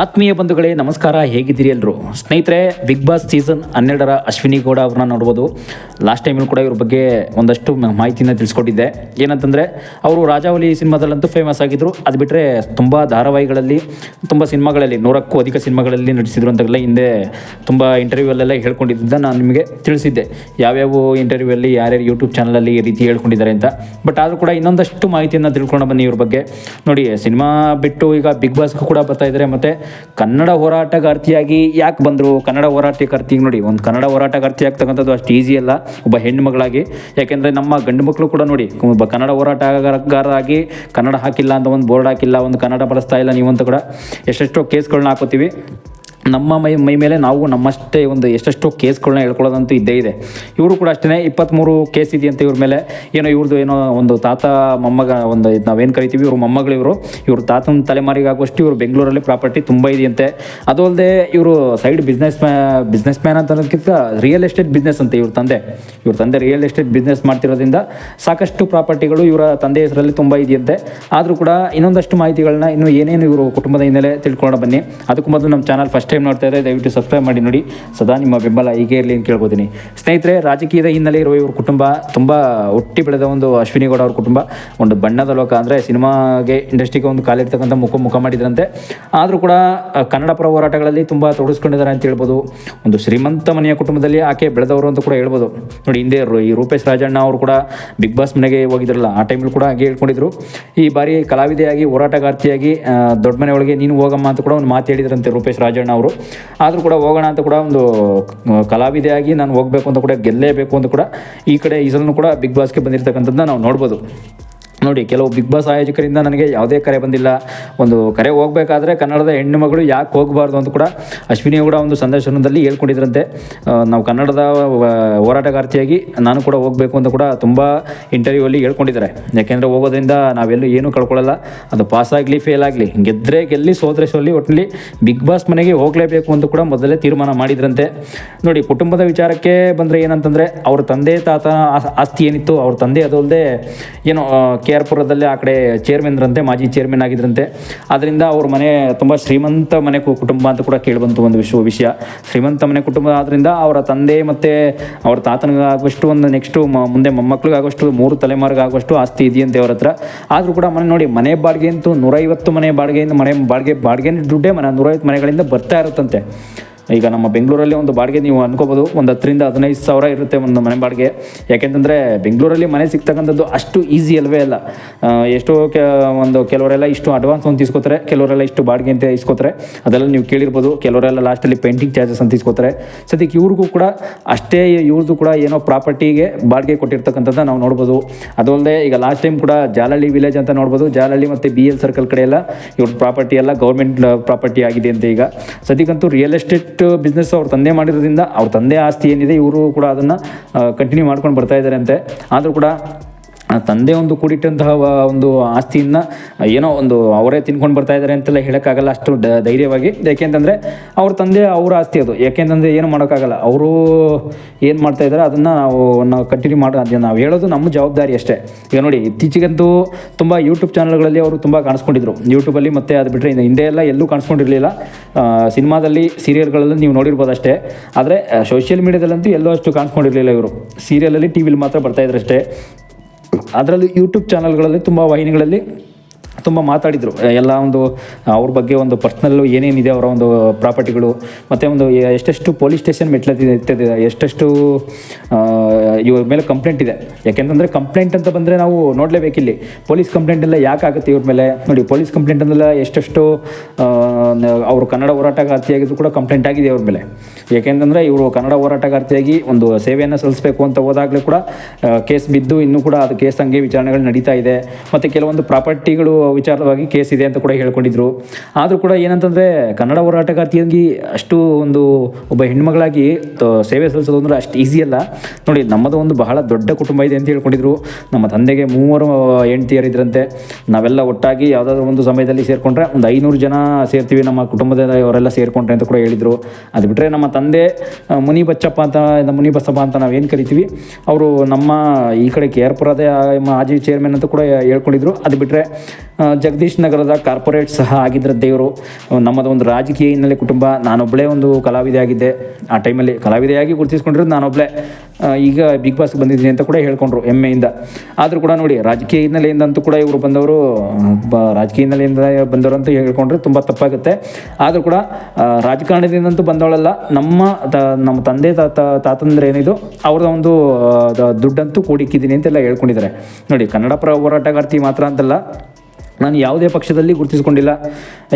ಆತ್ಮೀಯ ಬಂಧುಗಳೇ, ನಮಸ್ಕಾರ. ಹೇಗಿದ್ದೀರಿ ಎಲ್ಲರೂ ಸ್ನೇಹಿತರೆ ಬಿಗ್ ಬಾಸ್ ಸೀಸನ್ ಹನ್ನೆರಡರ ಅಶ್ವಿನಿ ಗೌಡ ಅವ್ರನ್ನ ನೋಡ್ಬೋದು. ಲಾಸ್ಟ್ ಟೈಮಲ್ಲಿ ಕೂಡ ಇವ್ರ ಬಗ್ಗೆ ಒಂದಷ್ಟು ಮಾಹಿತಿನ ತಿಳಿಸ್ಕೊಟ್ಟಿದ್ದೆ. ಏನಂತಂದರೆ, ಅವರು ರಾಜಾವಲಿ ಸಿನಿಮಾದಲ್ಲಂತೂ ಫೇಮಸ್ ಆಗಿದ್ರು. ಅದು ಬಿಟ್ಟರೆ ತುಂಬ ಧಾರಾವಾಹಿಗಳಲ್ಲಿ, ತುಂಬ ಸಿನಿಮಾಗಳಲ್ಲಿ, ನೂರಕ್ಕೂ ಅಧಿಕ ಸಿನಿಮಾಗಳಲ್ಲಿ ನಟಿಸಿದ್ರು ಅಂತೆಲ್ಲ ಹಿಂದೆ ತುಂಬ ಇಂಟರ್ವ್ಯೂಲ್ಲೆಲ್ಲ ಹೇಳ್ಕೊಂಡಿದ್ದ ನಾನು ನಿಮಗೆ ತಿಳಿಸಿದ್ದೆ. ಯಾವ್ಯಾವ ಯಾರು ಯಾರ್ಯಾರು ಯೂಟ್ಯೂಬ್ ಚಾನಲಲ್ಲಿ ಈ ರೀತಿ ಹೇಳ್ಕೊಂಡಿದ್ದಾರೆ ಅಂತ. ಬಟ್ ಆದರೂ ಕೂಡ ಇನ್ನೊಂದಷ್ಟು ಮಾಹಿತಿಯನ್ನು ತಿಳ್ಕೊಂಡು ಬನ್ನಿ ಇವ್ರ ಬಗ್ಗೆ. ನೋಡಿ, ಸಿನಿಮಾ ಬಿಟ್ಟು ಈಗ ಬಿಗ್ ಬಾಸ್ಗೂ ಕೂಡ ಬರ್ತಾ ಇದ್ದಾರೆ. ಮತ್ತು ಕನ್ನಡ ಹೋರಾಟಗಾರ್ತಿಯಾಗಿ ಯಾಕೆ ಬಂದರು? ಕನ್ನಡ ಹೋರಾಟಗಾರ್ತಿಗೆ ನೋಡಿ, ಒಂದು ಕನ್ನಡ ಹೋರಾಟಗಾರ್ತಿ ಆಗ್ತಕ್ಕಂಥದ್ದು ಅಷ್ಟು ಈಸಿ ಅಲ್ಲ, ಒಬ್ಬ ಹೆಣ್ಣು ಮಗಳಾಗಿ. ಯಾಕೆಂದರೆ ನಮ್ಮ ಗಂಡು ಮಕ್ಕಳು ಕೂಡ ನೋಡಿ, ಒಬ್ಬ ಕನ್ನಡ ಹೋರಾಟಗಾರರಾಗಿ ಕನ್ನಡ ಹಾಕಿಲ್ಲ ಅಂತ ಒಂದು ಬೋರ್ಡ್ ಹಾಕಿಲ್ಲ, ಒಂದು ಕನ್ನಡ ಬಳಸ್ತಾ ಇಲ್ಲ ನೀವು ಅಂತ ಕೂಡ. ಎಷ್ಟೆಷ್ಟೋ ಕೇಸ್ಗಳನ್ನ ಹಾಕೋತೀವಿ. ನಮ್ಮ ಮೈ ಮೈ ಮೇಲೆ ನಾವು ನಮ್ಮಷ್ಟೇ ಒಂದು ಎಷ್ಟೆಷ್ಟೋ ಕೇಸ್ಗಳನ್ನ ಹೇಳ್ಕೊಳ್ಳೋದಂತೂ ಇದ್ದೇ ಇದೆ. ಇವರು ಕೂಡ ಅಷ್ಟೇ ಇಪ್ಪತ್ತ್ಮೂರು ಕೇಸ್ ಇದೆಯಂತ ಇವ್ರ ಮೇಲೆ. ಏನೋ ಇವ್ರದ್ದು ಏನೋ ಒಂದು ತಾತ, ಮೊಮ್ಮಗ, ಒಂದು ಇದು ನಾವೇನು ಕರಿತೀವಿ, ಇವರು ಮೊಮ್ಮಗಳಿವರು ಇವ್ರ. ತಾತನ ತಲೆಮಾರಿಗಾಗುವಷ್ಟು ಇವರು ಬೆಂಗಳೂರಲ್ಲಿ ಪ್ರಾಪರ್ಟಿ ತುಂಬ ಇದೆಯಂತೆ. ಅದು ಅಲ್ಲದೆ ಇವರು ಸೈಡ್ ಬಿಸ್ನೆಸ್ ಮ್ಯಾ ಬಿಸ್ನೆಸ್ ಮ್ಯಾನ್ ಅಂತ ರಿಯಲ್ ಎಸ್ಟೇಟ್ ಬಿಸ್ನೆಸ್ ಅಂತ ಇವ್ರ ತಂದೆ. ಇವ್ರ ತಂದೆ ರಿಯಲ್ ಎಸ್ಟೇಟ್ ಬಿಸ್ನೆಸ್ ಮಾಡ್ತಿರೋದ್ರಿಂದ ಸಾಕಷ್ಟು ಪ್ರಾಪರ್ಟಿಗಳು ಇವರ ತಂದೆ ಹೆಸರಲ್ಲಿ ತುಂಬ ಇದೆಯಂತೆ. ಆದರೂ ಕೂಡ ಇನ್ನೊಂದಷ್ಟು ಮಾಹಿತಿಗಳನ್ನ ಇನ್ನೂ ಏನೇನು ಇವರು ಕುಟುಂಬದ ಹಿನ್ನೆಲೆ ತಿಳ್ಕೊಂಡು ಬನ್ನಿ. ಅದಕ್ಕೂ ಮೊದಲು ನಮ್ಮ ಚಾನಲ್ ಫಸ್ಟ್ ಟೈಮ್ ನೋಡ್ತಾ ಇದ್ದರೆ ದಯವಿಟ್ಟು ಸಬ್ಸ್ಕ್ರೈಬ್ ಮಾಡಿ ನೋಡಿ. ಸದಾ ನಿಮ್ಮ ಬೆಂಬಲ ಹೀಗೆ ಇರಲಿ ಅಂತ ಕೇಳ್ಬೋದೀನಿ ಸ್ನೇಹಿತರೆ, ರಾಜಕೀಯದ ಹಿನ್ನೆಲೆ ಇರುವ ಇವ್ರ ಕುಟುಂಬ ತುಂಬ ಹುಟ್ಟಿ ಬೆಳೆದ ಒಂದು ಅಶ್ವಿನಿ ಗೌಡ ಅವ್ರ ಕುಟುಂಬ. ಒಂದು ಬಣ್ಣದ ಲೋಕ ಅಂದರೆ ಸಿನಿಮಾಗೆ ಇಂಡಸ್ಟ್ರಿಗೆ ಒಂದು ಕಾಲಿರ್ತಕ್ಕಂಥ ಮುಖ ಮುಖ ಮಾಡಿದ್ರಂತೆ. ಆದರೂ ಕೂಡ ಕನ್ನಡ ಪರ ಹೋರಾಟಗಳಲ್ಲಿ ತುಂಬ ತೊಡಗಿಸ್ಕೊಂಡಿದ್ದಾರೆ ಅಂತ ಹೇಳ್ಬೋದು. ಒಂದು ಶ್ರೀಮಂತ ಮನೆಯ ಕುಟುಂಬದಲ್ಲಿ ಆಕೆ ಬೆಳೆದವರು ಅಂತ ಕೂಡ ಹೇಳ್ಬೋದು. ನೋಡಿ, ಹಿಂದೆ ಈ ರೂಪೇಶ್ ರಾಜಣ್ಣ ಅವರು ಕೂಡ ಬಿಗ್ ಬಾಸ್ ಮನೆಗೆ ಹೋಗಿದ್ರಲ್ಲ, ಆ ಟೈಮಲ್ಲಿ ಕೂಡ ಹಾಗೆ ಹೇಳ್ಕೊಂಡಿದ್ರು. ಈ ಬಾರಿ ಕಲಾವಿದೆಯಾಗಿ, ಹೋರಾಟಗಾರ್ತಿಯಾಗಿ ದೊಡ್ಡ ಮನೆಯೊಳಗೆ ನೀನು ಹೋಗಮ್ಮ ಅಂತ ಕೂಡ ಒಂದು ಮಾತು ಹೇಳಿದ್ರಂತೆ ರೂಪೇಶ್ ರಾಜಣ್ಣ ಆದರೂ ಕೂಡ ಹೋಗೋಣ ಅಂತ ಕೂಡ ಒಂದು ಕಲಾವಿದೆಯಾಗಿ ನಾನು ಹೋಗಬೇಕು ಅಂತ ಕೂಡ ಗೆಲ್ಲೇಬೇಕು ಅಂತ ಕೂಡ ಈ ಕಡೆ ಈ ಸಲನೂ ಕೂಡ ಬಿಗ್ ಬಾಸ್ಗೆ ಬಂದಿರತಕ್ಕಂಥದ್ದನ್ನ ನಾವು ನೋಡ್ಬೋದು. ನೋಡಿ, ಕೆಲವು ಬಿಗ್ ಬಾಸ್ ಆಯೋಜಕರಿಂದ ನನಗೆ ಯಾವುದೇ ಕರೆ ಬಂದಿಲ್ಲ. ಒಂದು ಕರೆ ಹೋಗಬೇಕಾದ್ರೆ ಕನ್ನಡದ ಹೆಣ್ಣು ಮಗಳು ಯಾಕೆ ಹೋಗಬಾರ್ದು ಅಂತ ಕೂಡ ಅಶ್ವಿನಿ ಕೂಡ ಒಂದು ಸಂದರ್ಶನದಲ್ಲಿ ಹೇಳ್ಕೊಂಡಿದ್ರಂತೆ. ನಾವು ಕನ್ನಡದ ಹೋರಾಟಗಾರ್ತಿಯಾಗಿ ನಾನು ಕೂಡ ಹೋಗಬೇಕು ಅಂತ ಕೂಡ ತುಂಬ ಇಂಟರ್ವ್ಯೂವಲ್ಲಿ ಹೇಳ್ಕೊಂಡಿದ್ದಾರೆ. ಯಾಕೆಂದರೆ ಹೋಗೋದ್ರಿಂದ ನಾವೆಲ್ಲೂ ಏನೂ ಕಳ್ಕೊಳ್ಳಲ್ಲ. ಅದು ಪಾಸ್ ಆಗಲಿ ಫೇಲ್ ಆಗಲಿ ಗೆದ್ದರೆ ಗೆಲ್ಲಿ ಸೋದ್ರೆ ಸೋಲಿ ಒಟ್ಟಿನಲ್ಲಿ ಬಿಗ್ ಬಾಸ್ ಮನೆಗೆ ಹೋಗಲೇಬೇಕು ಅಂತ ಕೂಡ ಮೊದಲೇ ತೀರ್ಮಾನ ಮಾಡಿದ್ರಂತೆ. ನೋಡಿ, ಕುಟುಂಬದ ವಿಚಾರಕ್ಕೆ ಬಂದರೆ ಏನಂತಂದರೆ, ಅವ್ರ ತಂದೆ ತಾತ ಆಸ್- ಆಸ್ತಿ ಏನಿತ್ತು, ಅವ್ರ ತಂದೆ ಅದಲ್ಲದೆ ಏನೋ ಕೆ ಆರ್ ಪುರದಲ್ಲಿ ಆ ಕಡೆ ಚೇರ್ಮನ್ರಂತೆ ಮಾಜಿ ಚೇರ್ಮನ್ ಆಗಿದ್ರಂತೆ. ಅದರಿಂದ ಅವ್ರ ಮನೆ ತುಂಬ ಶ್ರೀಮಂತ ಮನೆ ಕು- ಕುಟುಂಬ ಅಂತ ಕೂಡ ಕೇಳಿಬಂತು ಒಂದು ವಿಶ್ವ ವಿಷಯ. ಶ್ರೀಮಂತ ಮನೆ ಕುಟುಂಬ ಆದ್ದರಿಂದ ಅವರ ತಂದೆ ಮತ್ತು ಅವ್ರ ತಾತನಿಗಾಗುವಷ್ಟು ಒಂದು ನೆಕ್ಸ್ಟು ಮುಂದೆ ಮೊಮ್ಮಕ್ಳಿಗಾಗುವಷ್ಟು, ಮೂರು ತಲೆಮಾರಿಗಾಗುವಷ್ಟು ಆಸ್ತಿ ಇದೆಯಂತೆ ಅವ್ರ ಹತ್ರ. ಆದರೂ ಕೂಡ ಮನೆ ನೋಡಿ, ಮನೆ ಬಾಡಿಗೆ ಅಂತೂ ನೂರೈವತ್ತು ಮನೆ ಬಾಡಿಗೆಯಿಂದ ಮನೆ ಬಾಡಿಗೆ ಬಾಡಿಗೆ ದುಡ್ಡೇ ಮನೆ, ನೂರೈವತ್ತು ಮನೆಗಳಿಂದ ಬರ್ತಾ ಇರುತ್ತಂತೆ. ಈಗ ನಮ್ಮ ಬೆಂಗಳೂರಲ್ಲಿ ಒಂದು ಬಾಡಿಗೆ ನೀವು ಅನ್ಕೋಬೋದು, ಒಂದು ಹತ್ತರಿಂದ ಹದಿನೈದು ಸಾವಿರ ಇರುತ್ತೆ ಒಂದು ಮನೆ ಬಾಡಿಗೆ. ಯಾಕೆಂತಂದರೆ ಬೆಂಗಳೂರಲ್ಲಿ ಮನೆ ಸಿಗ್ತಕ್ಕಂಥದ್ದು ಅಷ್ಟು ಈಸಿ ಅಲ್ವೇ ಅಲ್ಲ. ಎಷ್ಟೋ ಕೆ, ಒಂದು ಕೆಲವರೆಲ್ಲ ಇಷ್ಟು ಅಡ್ವಾನ್ಸ್ ಅಂತ ಇಸ್ಕೋತಾರೆ ಕೆಲವರೆಲ್ಲ ಇಷ್ಟು ಬಾಡಿಗೆ ಅಂತ ಇಸ್ಕೋತಾರೆ. ಅದೆಲ್ಲ ನೀವು ಕೇಳಿರ್ಬೋದು, ಕೆಲವರೆಲ್ಲ ಲಾಸ್ಟಲ್ಲಿ ಪೇಂಟಿಂಗ್ ಚಾರ್ಜಸ್ ಅಂತ ಇಸ್ಕೋತಾರೆ ಸದ್ಯಕ್ಕೆ ಇವ್ರಿಗೂ ಕೂಡ ಅಷ್ಟೇ ಇವ್ರದ್ದು ಕೂಡ ಏನೋ ಪ್ರಾಪರ್ಟಿಗೆ ಬಾಡಿಗೆ ಕೊಟ್ಟಿರ್ತಕ್ಕಂಥದ್ದು ನಾವು ನೋಡ್ಬೋದು. ಅದಲ್ಲದೆ ಈಗ ಲಾಸ್ಟ್ ಟೈಮ್ ಕೂಡ ಜಾಲಹಳ್ಳಿ ವಿಲೇಜ್ ಅಂತ ನೋಡ್ಬೋದು. ಜಾಲಹಳ್ಳಿ ಮತ್ತು ಬಿ ಎಲ್ ಸರ್ಕಲ್ ಕಡೆ ಎಲ್ಲ ಇವ್ರ ಪ್ರಾಪರ್ಟಿ ಎಲ್ಲ ಗೌರ್ಮೆಂಟ್ ಪ್ರಾಪರ್ಟಿ ಆಗಿದೆ ಅಂತ ಈಗ. ಸದ್ಯಕ್ಕಂತೂ ರಿಯಲ್ ಎಸ್ಟೇಟ್ ಬಿಸ್ನೆಸ್ ಅವ್ರ ತಂದೆ ಮಾಡಿರೋದ್ರಿಂದ ಅವ್ರ ತಂದೆ ಆಸ್ತಿ ಏನಿದೆ, ಇವರು ಕೂಡ ಅದನ್ನು ಕಂಟಿನ್ಯೂ ಮಾಡ್ಕೊಂಡು ಬರ್ತಾ ಇದ್ದಾರೆ ಅಂತೆ ಆದರೂ ಕೂಡ ತಂದೆ ಒಂದು ಕೂಡಿಟ್ಟಂತಹ ಒಂದು ಆಸ್ತಿಯನ್ನು ಏನೋ ಒಂದು ಅವರೇ ತಿನ್ಕೊಂಡು ಬರ್ತಾ ಇದ್ದಾರೆ ಅಂತೆಲ್ಲ ಹೇಳೋಕ್ಕಾಗಲ್ಲ ಅಷ್ಟು ದ- ಧೈರ್ಯವಾಗಿ. ಯಾಕೆಂತಂದರೆ ಅವ್ರ ತಂದೆ ಅವ್ರ ಆಸ್ತಿ ಅದು. ಯಾಕೆಂತಂದರೆ ಏನು ಮಾಡೋಕ್ಕಾಗಲ್ಲ. ಅವರು ಏನು ಮಾಡ್ತಾ ಇದ್ದಾರೆ ಅದನ್ನು ನಾವು ನಾವು ಕಂಟಿನ್ಯೂ ಮಾಡೋ ನಾವು ಹೇಳೋದು ನಮ್ಮ ಜವಾಬ್ದಾರಿ ಅಷ್ಟೇ. ಈಗ ನೋಡಿ, ಇತ್ತೀಚೆಗಂತೂ ತುಂಬ ಯೂಟ್ಯೂಬ್ ಚಾನಲ್ಗಳಲ್ಲಿ ಅವರು ತುಂಬ ಕಾಣಿಸ್ಕೊಂಡಿದ್ರು. ಯೂಟ್ಯೂಬಲ್ಲಿ ಮತ್ತೆ ಅದು ಬಿಟ್ಟರೆ ಇನ್ನು ಹಿಂದೆ ಎಲ್ಲ ಎಲ್ಲೂ ಕಾಣಿಸ್ಕೊಂಡಿರಲಿಲ್ಲ. ಸಿನಿಮಾದಲ್ಲಿ ಸೀರಿಯಲ್ಗಳಲ್ಲಿ ನೀವು ನೋಡಿರ್ಬೋದು ಅಷ್ಟೇ. ಆದರೆ ಸೋಷಿಯಲ್ ಮೀಡಿಯಾದಲ್ಲಂತೂ ಎಲ್ಲೋ ಅಷ್ಟು ಕಾಣಿಸ್ಕೊಂಡಿರಲಿಲ್ಲ ಇವರು. ಸೀರಿಯಲಲ್ಲಿ ಟಿ ವಿಲಿ ಮಾತ್ರ ಬರ್ತಾಯಿದ್ರು ಅಷ್ಟೇ. ಅದರಲ್ಲಿ ಯೂಟ್ಯೂಬ್ ಚಾನಲ್ಗಳಲ್ಲಿ ತುಂಬ ವಾಹಿನಿಗಳಲ್ಲಿ ತುಂಬ ಮಾತಾಡಿದರು. ಎಲ್ಲ ಒಂದು, ಅವ್ರ ಬಗ್ಗೆ ಒಂದು ಪರ್ಸ್ನಲ್ಲು ಏನೇನಿದೆ ಅವರ ಒಂದು ಪ್ರಾಪರ್ಟಿಗಳು ಮತ್ತು ಒಂದು ಎಷ್ಟೆಷ್ಟು ಪೊಲೀಸ್ ಸ್ಟೇಷನ್ ಮೆಟ್ಲತ್ತಿದೆ ಎಷ್ಟೆಷ್ಟು ಇವ್ರ ಮೇಲೆ ಕಂಪ್ಲೇಂಟ್ ಇದೆ. ಯಾಕೆಂತಂದರೆ ಕಂಪ್ಲೇಂಟ್ ಅಂತ ಬಂದರೆ ನಾವು ನೋಡಲೇಬೇಕಿಲ್ಲಿ. ಪೊಲೀಸ್ ಕಂಪ್ಲೇಂಟ್ ಎಲ್ಲ ಯಾಕೆ ಆಗುತ್ತೆ ಇವ್ರ ಮೇಲೆ? ನೋಡಿ ಪೊಲೀಸ್ ಕಂಪ್ಲೇಂಟ್ ಅಂದೆಲ್ಲ ಎಷ್ಟೆಷ್ಟು ಅವರು ಕನ್ನಡ ಹೋರಾಟಗಾರ್ತಿಯಾಗಿದ್ದು ಕೂಡ ಕಂಪ್ಲೇಂಟ್ ಆಗಿದೆ ಅವ್ರ ಮೇಲೆ. ಯಾಕೆಂತಂದರೆ ಇವರು ಕನ್ನಡ ಹೋರಾಟಗಾರ್ತಿಯಾಗಿ ಒಂದು ಸೇವೆಯನ್ನು ಸಲ್ಲಿಸಬೇಕು ಅಂತ ಹೋದಾಗಲೂ ಕೂಡ ಕೇಸ್ ಬಿದ್ದು ಇನ್ನೂ ಕೂಡ ಅದು ಕೇಸ್ ಹಂಗೆ ವಿಚಾರಣೆಗಳು ನಡೀತಾ ಇದೆ. ಮತ್ತು ಕೆಲವೊಂದು ಪ್ರಾಪರ್ಟಿಗಳು ವಿಚಾರವಾಗಿ ಕೇಸ್ ಇದೆ ಅಂತ ಕೂಡ ಹೇಳ್ಕೊಂಡಿದ್ರು. ಆದರೂ ಕೂಡ ಏನಂತಂದರೆ ಕನ್ನಡ ಹೋರಾಟಗಾರ್ತಿಯಾಗಿ ಅಷ್ಟು ಒಂದು ಒಬ್ಬ ಹೆಣ್ಮಗಳಾಗಿ ಸೇವೆ ಸಲ್ಲಿಸೋದು ಅಂದರೆ ಅಷ್ಟು ಈಸಿ ಅಲ್ಲ. ನೋಡಿ, ನಮ್ಮದು ಒಂದು ಬಹಳ ದೊಡ್ಡ ಕುಟುಂಬ ಇದೆ ಅಂತ ಹೇಳ್ಕೊಂಡಿದ್ರು. ನಮ್ಮ ತಂದೆಗೆ ಮೂವರು ಹೆಂಡತಿಯರಿದ್ರಂತೆ ನಾವೆಲ್ಲ ಒಟ್ಟಾಗಿ ಯಾವುದಾದ್ರೂ ಒಂದು ಸಮಯದಲ್ಲಿ ಸೇರಿಕೊಂಡ್ರೆ ಒಂದು ಐನೂರು ಜನ ಸೇರ್ತೀವಿ ನಮ್ಮ ಕುಟುಂಬದ ಅವರೆಲ್ಲ ಸೇರಿಕೊಂಡ್ರೆ ಅಂತ ಕೂಡ ಹೇಳಿದರು. ಅದು ಬಿಟ್ಟರೆ ನಮ್ಮ ತಂದೆ ಮುನಿ ಬಚ್ಚಪ್ಪ ಅಂತ ಮುನಿ ಬಸಪ್ಪ ಅಂತ ನಾವೇನು ಕರಿತೀವಿ, ಅವರು ನಮ್ಮ ಈ ಕಡೆ ಕೆ ಆರ್ ಪುರದ ಮಾಜಿ ಚೇರ್ಮನ್ ಅಂತ ಕೂಡ ಹೇಳ್ಕೊಂಡಿದ್ರು. ಅದು ಬಿಟ್ಟರೆ ಜಗದೀಶ್ ನಗರದ ಕಾರ್ಪೊರೇಟ್ ಸಹ ಆಗಿದ್ರಂತೆ ದೇವರು. ನಮ್ಮದು ಒಂದು ರಾಜಕೀಯ ಹಿನ್ನೆಲೆ ಕುಟುಂಬ. ನಾನೊಬ್ಬಳೇ ಒಂದು ಕಲಾವಿದೆ ಆಗಿದ್ದೆ ಆ ಟೈಮಲ್ಲಿ ಕಲಾವಿದೆಯಾಗಿ ಗುರುತಿಸ್ಕೊಂಡಿರೋದು ನಾನೊಬ್ಬಳೇ ಈಗ ಬಿಗ್ ಬಾಸ್ಗೆ ಬಂದಿದ್ದೀನಿ ಅಂತ ಕೂಡ ಹೇಳ್ಕೊಂಡ್ರು ಹೆಮ್ಮೆಯಿಂದ. ಆದರೂ ಕೂಡ ನೋಡಿ, ರಾಜಕೀಯ ಹಿನ್ನೆಲೆಯಿಂದ ಅಂತೂ ಕೂಡ ಇವರು ಬಂದವರು ರಾಜಕೀಯ ಹಿನ್ನೆಲೆಯಿಂದ ಬಂದವರು ಅಂತ ಹೇಳ್ಕೊಂಡ್ರೆ ತುಂಬ ತಪ್ಪಾಗುತ್ತೆ. ಆದರೂ ಕೂಡ ರಾಜಕಾರಣದಿಂದಂತೂ ಬಂದವಳಲ್ಲ. ನಮ್ಮ ತ, ನಮ್ಮ ತಂದೆ ತಾತ ತಾತಂದ್ರೆ ಏನಿದು ಅವ್ರದ್ದು ಒಂದು ದುಡ್ಡಂತೂ ಕೂಡಿಕ್ಕಿದ್ದೀನಿ ಅಂತೆಲ್ಲ ಹೇಳ್ಕೊಂಡಿದ್ದಾರೆ. ನೋಡಿ, ಕನ್ನಡ ಪರ ಹೋರಾಟಗಾರ್ತಿ ಮಾತ್ರ ಅಂತಲ್ಲ ನಾನು ಯಾವುದೇ ಪಕ್ಷದಲ್ಲಿ ಗುರುತಿಸಿಕೊಂಡಿಲ್ಲ.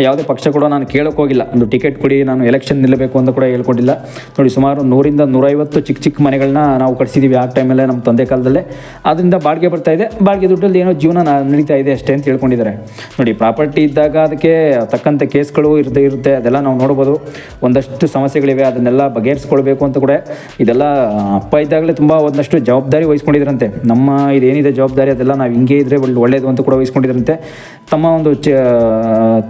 ಯಾವುದೇ ಪಕ್ಷ ಕೂಡ ನಾನು ಕೇಳೋಕೆ ಹೋಗಿಲ್ಲ. ಒಂದು ಟಿಕೆಟ್ ಕೊಡಿ, ನಾನು ಎಲೆಕ್ಷನ್ ನಿಲ್ಲಬೇಕು ಅಂತ ಕೂಡ ಹೇಳ್ಕೊಂಡಿಲ್ಲ. ನೋಡಿ, ಸುಮಾರು ನೂರಿಂದ ನೂರೈವತ್ತು ಚಿಕ್ಕ ಚಿಕ್ಕ ಮನೆಗಳನ್ನ ನಾವು ಕಟ್ಸಿದ್ದೀವಿ ಆ ಟೈಮಲ್ಲೇ ನಮ್ಮ ತಂದೆ ಕಾಲದಲ್ಲೇ. ಅದರಿಂದ ಬಾಡಿಗೆ ಬರ್ತಾ ಇದೆ. ಬಾಡಿಗೆ ದುಡ್ಡಲ್ಲಿ ಏನೋ ಜೀವನ ನಡೀತಾ ಇದೆ ಅಷ್ಟೇ ಅಂತ ಹೇಳ್ಕೊಂಡಿದ್ದಾರೆ ನೋಡಿ, ಪ್ರಾಪರ್ಟಿ ಇದ್ದಾಗ ಅದಕ್ಕೆ ತಕ್ಕಂಥ ಕೇಸ್ಗಳು ಇರುತ್ತೆ ಇರುತ್ತೆ. ಅದೆಲ್ಲ ನಾವು ನೋಡ್ಬೋದು. ಒಂದಷ್ಟು ಸಮಸ್ಯೆಗಳಿವೆ. ಅದನ್ನೆಲ್ಲ ಬಗೆಹರಿಸ್ಕೊಳ್ಬೇಕು ಅಂತ ಕೂಡ ಇದೆಲ್ಲ ಅಪ್ಪ ಇದ್ದಾಗಲೇ ತುಂಬ ಒಂದಷ್ಟು ಜವಾಬ್ದಾರಿ ವಹಿಸ್ಕೊಂಡಿದ್ರಂತೆ. ನಮ್ಮ ಇದೇನಿದೆ ಜವಾಬ್ದಾರಿ ಅದೆಲ್ಲ ನಾವು ಹಿಂಗೆ ಇದ್ರೆ ಒಳ್ಳೆ, ಒಳ್ಳೇದು ಅಂತ ಕೂಡ ವಹಿಸ್ಕೊಂಡಿದ್ರಂತೆ. ತಮ್ಮ ಒಂದು ಚ,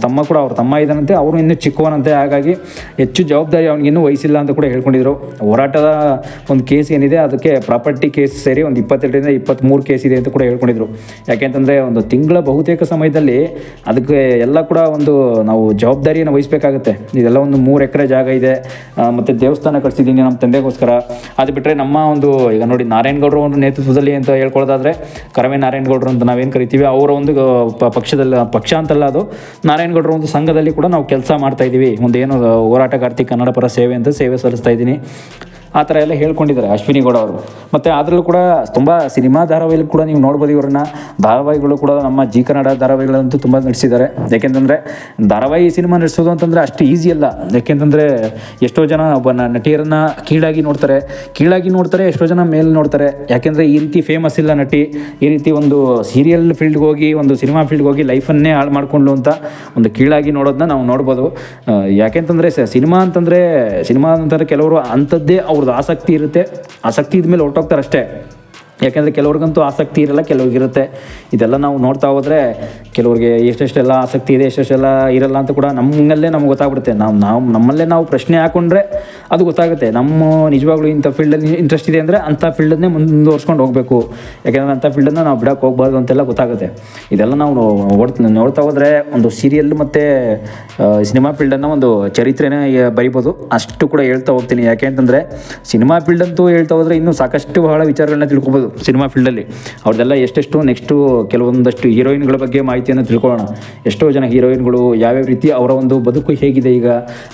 ತಮ್ಮ ಕೂಡ ಅವ್ರ ತಮ್ಮ ಇದ್ದಾನಂತೆ ಅವರು ಇನ್ನೂ ಚಿಕ್ಕವನಂತೆ, ಹಾಗಾಗಿ ಹೆಚ್ಚು ಜವಾಬ್ದಾರಿ ಅವನಿಗಿನ್ನೂ ವಹಿಸಿಲ್ಲ ಅಂತ ಕೂಡ ಹೇಳ್ಕೊಂಡಿದ್ರು. ಹೋರಾಟದ ಒಂದು ಕೇಸ್ ಏನಿದೆ, ಅದಕ್ಕೆ ಪ್ರಾಪರ್ಟಿ ಕೇಸ್ ಸೇರಿ ಒಂದು ಇಪ್ಪತ್ತೆರಡರಿಂದ ಇಪ್ಪತ್ತ್ಮೂರು ಕೇಸ್ ಇದೆ ಅಂತ ಕೂಡ ಹೇಳ್ಕೊಂಡಿದ್ರು. ಯಾಕೆಂತಂದರೆ ಒಂದು ತಿಂಗಳ ಬಹುತೇಕ ಸಮಯದಲ್ಲಿ ಅದಕ್ಕೆ ಎಲ್ಲ ಕೂಡ ಒಂದು ನಾವು ಜವಾಬ್ದಾರಿಯನ್ನು ವಹಿಸಬೇಕಾಗುತ್ತೆ. ಇದೆಲ್ಲ ಒಂದು ಮೂರು ಎಕರೆ ಜಾಗ ಇದೆ. ಮತ್ತು ದೇವಸ್ಥಾನ ಕಟ್ಸಿದ್ದೀನಿ ನಮ್ಮ ತಂದೆಗೋಸ್ಕರ. ಅದು ಬಿಟ್ಟರೆ ನಮ್ಮ ಒಂದು, ಈಗ ನೋಡಿ ನಾರಾಯಣಗೌಡರ ಒಂದು ನೇತೃತ್ವದಲ್ಲಿ ಅಂತ ಹೇಳ್ಕೊಳ್ಳೋದಾದರೆ ಕರವೇ ನಾರಾಯಣಗೌಡರು ಅಂತ ನಾವೇನು ಕರಿತೀವಿ, ಅವರ ಒಂದು ಪ- ಪಕ್ಷದಲ್ಲಿ ಪಕ್ಷ ಅಂತಲ್ಲ ಅದು, ನಾರಾಯಣಗೌಡರ ಒಂದು ಸಂಘದಲ್ಲಿ ಕೂಡ ನಾವು ಕೆಲಸ ಮಾಡ್ತಾ ಇದ್ದೀವಿ ಒಂದೇನು ಹೋರಾಟಗಾರ್ತಿ ಕನ್ನಡ ಪರ ಸೇವೆ ಅಂತ ಸೇವೆ ಸಲ್ಲಿಸ್ತಾ ಇದ್ದೀನಿ ಆ ಥರ ಎಲ್ಲ ಹೇಳ್ಕೊಂಡಿದ್ದಾರೆ ಅಶ್ವಿನಿ ಗೌಡ ಅವರು. ಮತ್ತು ಅದರಲ್ಲೂ ಕೂಡ ತುಂಬ ಸಿನಿಮಾ ಧಾರಾವಾಹಿಗಳು ಕೂಡ ನೀವು ನೋಡ್ಬೋದು ಇವರನ್ನ. ಧಾರಾವಾಹಿಗಳು ಕೂಡ ನಮ್ಮ ಜಿ ಕನ್ನಡ ಧಾರಾವಾಹಿಗಳಂತೂ ತುಂಬ ನಡೆಸಿದ್ದಾರೆ. ಯಾಕೆಂತಂದರೆ ಧಾರಾವಾಹಿ ಸಿನಿಮಾ ನಡೆಸೋದು ಅಂತಂದರೆ ಅಷ್ಟು ಈಸಿ ಅಲ್ಲ. ಯಾಕೆಂತಂದರೆ ಎಷ್ಟೋ ಜನ ಒಬ್ಬ ನಟಿಯರನ್ನು ಕೀಳಾಗಿ ನೋಡ್ತಾರೆ. ಕೀಳಾಗಿ ನೋಡ್ತಾರೆ, ಎಷ್ಟೋ ಜನ ಮೇಲೆ ನೋಡ್ತಾರೆ. ಯಾಕೆಂದರೆ ಈ ರೀತಿ ಫೇಮಸ್ ಇಲ್ಲ ನಟಿ. ಈ ರೀತಿ ಒಂದು ಸೀರಿಯಲ್ ಫೀಲ್ಡ್ಗೆ ಹೋಗಿ, ಒಂದು ಸಿನಿಮಾ ಫೀಲ್ಡ್ಗೆ ಹೋಗಿ ಲೈಫನ್ನೇ ಹಾಳು ಮಾಡಿಕೊಂಡು ಅಂತ ಒಂದು ಕೀಳಾಗಿ ನೋಡೋದನ್ನ ನಾವು ನೋಡ್ಬೋದು. ಯಾಕೆಂತಂದರೆ ಸಿನಿಮಾ ಅಂತಂದರೆ ಸಿನಿಮಾ ಅಂತಂದರೆ ಕೆಲವರು ಅಂಥದ್ದೇ ಅವ್ರದ್ದು ಆಸಕ್ತಿ ಇರುತ್ತೆ. ಆಸಕ್ತಿ ಇದ್ಮೇಲೆ ಹೊರಟೋಗ್ತಾರೆ ಅಷ್ಟೇ. ಯಾಕೆಂದರೆ ಕೆಲವ್ರಿಗಂತೂ ಆಸಕ್ತಿ ಇರಲ್ಲ ಕೆಲವ್ರಿಗೆ ಇರುತ್ತೆ ಇದೆಲ್ಲ ನಾವು ನೋಡ್ತಾ ಹೋದರೆ ಕೆಲವ್ರಿಗೆ ಎಷ್ಟೆಷ್ಟೆಲ್ಲ ಆಸಕ್ತಿ ಇದೆ, ಎಷ್ಟೆಷ್ಟೆಲ್ಲ ಇರಲ್ಲ ಅಂತ ಕೂಡ ನಮ್ಮಲ್ಲೇ ನಮ್ಗೆ ಗೊತ್ತಾಗ್ಬಿಡುತ್ತೆ. ನಾವು ನಾವು ನಮ್ಮಲ್ಲೇ ನಾವು ಪ್ರಶ್ನೆ ಹಾಕೊಂಡ್ರೆ ಅದು ಗೊತ್ತಾಗುತ್ತೆ. ನಮ್ಮ ನಿಜವಾಗ್ಲೂ ಇಂಥ ಫೀಲ್ಡಲ್ಲಿ ಇಂಟ್ರೆಸ್ಟ್ ಇದೆ ಅಂದರೆ ಅಂಥ ಫೀಲ್ಡನ್ನೇ ಮುಂದುವರ್ಸ್ಕೊಂಡು ಹೋಗಬೇಕು. ಯಾಕೆಂದರೆ ಅಂಥ ಫೀಲ್ಡನ್ನು ನಾವು ಬಿಡೋಕೆ ಹೋಗ್ಬಾರ್ದು ಅಂತೆಲ್ಲ ಗೊತ್ತಾಗುತ್ತೆ. ಇದೆಲ್ಲ ನಾವು ನೋಡ್ ನೋಡ್ತಾ ಹೋದರೆ ಒಂದು ಸೀರಿಯಲ್ ಮತ್ತು ಸಿನಿಮಾ ಫೀಲ್ಡನ್ನು ಒಂದು ಚರಿತ್ರೆನೇ ಬರಿಬೋದು. ಅಷ್ಟು ಕೂಡ ಹೇಳ್ತಾ ಹೋಗ್ತೀನಿ. ಯಾಕೆ ಅಂತಂದರೆ ಸಿನಿಮಾ ಫೀಲ್ಡ್ ಅಂತೂ ಹೇಳ್ತಾ ಹೋದರೆ ಇನ್ನೂ ಸಾಕಷ್ಟು ಬಹಳ ವಿಚಾರಗಳನ್ನ ತಿಳ್ಕೊಬೋದು. ಸಿನಿಮಾ ಫೀಲ್ಡಲ್ಲಿ. ಅವ್ರದ್ದೆಲ್ಲ ಎಷ್ಟೆಷ್ಟು ನೆಕ್ಸ್ಟು ಕೆಲವೊಂದಷ್ಟು ಹೀರೋಯಿನ್ಗಳ ಬಗ್ಗೆ ಮಾಹಿತಿಯನ್ನು ತಿಳ್ಕೊಳ್ಳೋಣ. ಎಷ್ಟೋ ಜನ ಹೀರೋಯಿನ್ಗಳು ಯಾವ್ಯಾವ ರೀತಿ ಅವರ ಒಂದು ಬದುಕು ಹೇಗಿದೆ ಈಗ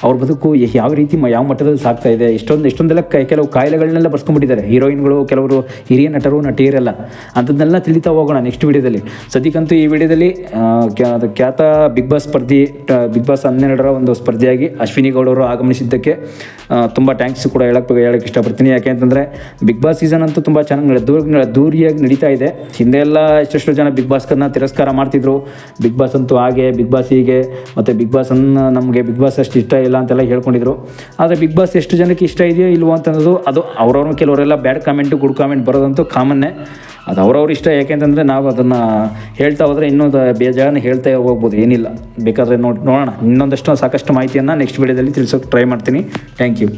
ಅವ್ರ ಬದುಕು ಯಾವ ರೀತಿ ಯಾವ ಮಟ್ಟದಲ್ಲಿ ಸಾಗ್ತಾ ಇದೆ ಎಷ್ಟೊಂದು ಎಷ್ಟೊಂದೆಲ್ಲ ಕೆಲವು ಕಾಯಿಲೆಗಳನ್ನೆಲ್ಲ ಬರ್ಸ್ಕೊಂಡ್ಬಿಟ್ಟಿದ್ದಾರೆ. ಹೀರೋಯಿನ್ಗಳು ಕೆಲವರು ಹಿರಿಯ ನಟರು ನಟಿಯರೆಲ್ಲ. ಅಂಥದ್ದನ್ನೆಲ್ಲ ತಿಳಿತಾ ಹೋಗೋಣ ನೆಕ್ಸ್ಟ್ ವಿಡಿಯೋದಲ್ಲಿ. ಸದ್ಯಕ್ಕಂತೂ ಈ ವಿಡಿಯೋದಲ್ಲಿ ಖ್ಯಾತ ಬಿಗ್ ಬಾಸ್ ಸ್ಪರ್ಧಿ ಬಿಗ್ ಬಾಸ್ ಹನ್ನೆರಡರ ಒಂದು ಸ್ಪರ್ಧೆಯಾಗಿ ಅಶ್ವಿನಿ ಗೌಡರು ಆಗಮನಿಸಿದ್ದಕ್ಕೆ ಆ, ತುಂಬ ಥ್ಯಾಂಕ್ಸ್ ಕೂಡ ಹೇಳಕ್ಕೆ ಹೇಳಕ್ಕೆ ಇಷ್ಟಪಡ್ತೀನಿ. ಯಾಕೆ ಅಂತಂದರೆ ಬಿಗ್ ಬಾಸ್ ಸೀಸನ್ ಅಂತೂ ತುಂಬ ಚೆನ್ನಾಗಿ ದೂರ ದೂರಿಯಾಗಿ ನಡೀತಾ ಇದೆ. ಹಿಂದೆ ಎಲ್ಲ ಎಷ್ಟೆಷ್ಟು ಜನ ಬಿಗ್ ಬಾಸ್ಕನ್ನ ತಿರಸ್ಕಾರ ಮಾಡ್ತಿದ್ರು. ಬಿಗ್ ಬಾಸ್ ಅಂತೂ ಹಾಗೆ ಬಿಗ್ ಬಾಸ್ ಹೀಗೆ, ಮತ್ತು ಬಿಗ್ ಬಾಸ್ ಅನ್ನ ನಮಗೆ ಬಿಗ್ ಬಾಸ್ ಅಷ್ಟು ಇಷ್ಟ ಇಲ್ಲ ಅಂತೆಲ್ಲ ಹೇಳ್ಕೊಂಡಿದ್ರು. ಆದರೆ ಬಿಗ್ ಬಾಸ್ ಎಷ್ಟು ಜನಕ್ಕೆ ಇಷ್ಟ ಇದೆಯೋ ಇಲ್ವೋ ಅಂತಂದು ಅದು ಅವ್ರವ್ರು ಕೆಲವರೆಲ್ಲ ಬ್ಯಾಡ್ ಕಾಮೆಂಟು ಗುಡ್ ಕಾಮೆಂಟ್ ಬರೋದಂತೂ ಕಾಮನ್ನೇ ಅದು ಅವ್ರವ್ರ ಇಷ್ಟ ಯಾಕೆಂತಂದರೆ ನಾವು ಅದನ್ನು ಹೇಳ್ತಾ ಹೋದರೆ ಇನ್ನೊಂದು ಬೇಜಾರನ್ನ ಹೇಳ್ತಾ ಹೋಗ್ಬೋದು, ಏನಿಲ್ಲ. ಬೇಕಾದರೆ ನೋಡಿ, ನೋಡೋಣ. ಇನ್ನೊಂದಷ್ಟು ಸಾಕಷ್ಟು ಮಾಹಿತಿಯನ್ನು ನೆಕ್ಸ್ಟ್ ವಿಡಿಯೋದಲ್ಲಿ ತಿಳಿಸೋಕೆ ಟ್ರೈ ಮಾಡ್ತೀನಿ. Thank you